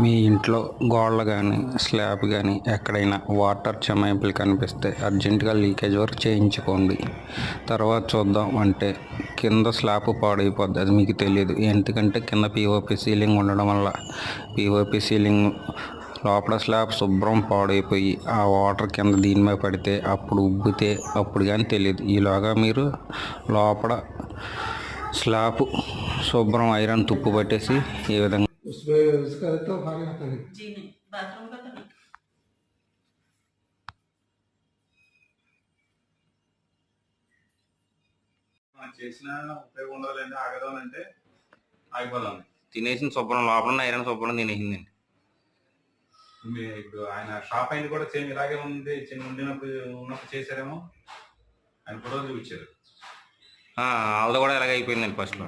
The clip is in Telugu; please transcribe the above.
మీ ఇంట్లో గోడలు కానీ స్లాబ్ కానీ ఎక్కడైనా వాటర్ చెమాయింపులు కనిపిస్తే అర్జెంటుగా లీకేజ్ వర్క్ చేయించుకోండి. తర్వాత చూద్దాం అంటే కింద స్లాబ్ పాడైపోద్ది అది మీకు తెలియదు ఎందుకంటే కింద పీఓపి సీలింగ్ ఉండడం వల్ల పీఓపి సీలింగ్ లోపల స్లాబ్ శుభ్రం పాడైపోయి ఆ వాటర్ కింద దీని మీద పడితే అప్పుడు ఉబ్బితే అప్పుడు కానీ తెలియదు ఈలోగా మీరు లోపల స్లాబ్ శుభ్రం ఐరన్ తుప్పు పట్టేసి ఈ విధంగా उसका तो भारी आता है जी नहीं बाथरूम का तो नहीं చేసిన ఉపయోగం ఉండదులేండి ఆగదాం అంటే ఆగిపోదాం తినేసిన శుభ్రం లోపల ఉన్న ఐరన్ శుభ్రం తినేసిందండి మీ ఇప్పుడు ఆయన షాప్ అయింది కూడా సేమ్ ఇలాగే ఉంది చిన్న ఉండినప్పుడు ఉన్నప్పుడు చేశారేమో ఆయన ఫోటో చూపించారు వాళ్ళది కూడా ఇలాగ అయిపోయిందండి ఫస్ట్లో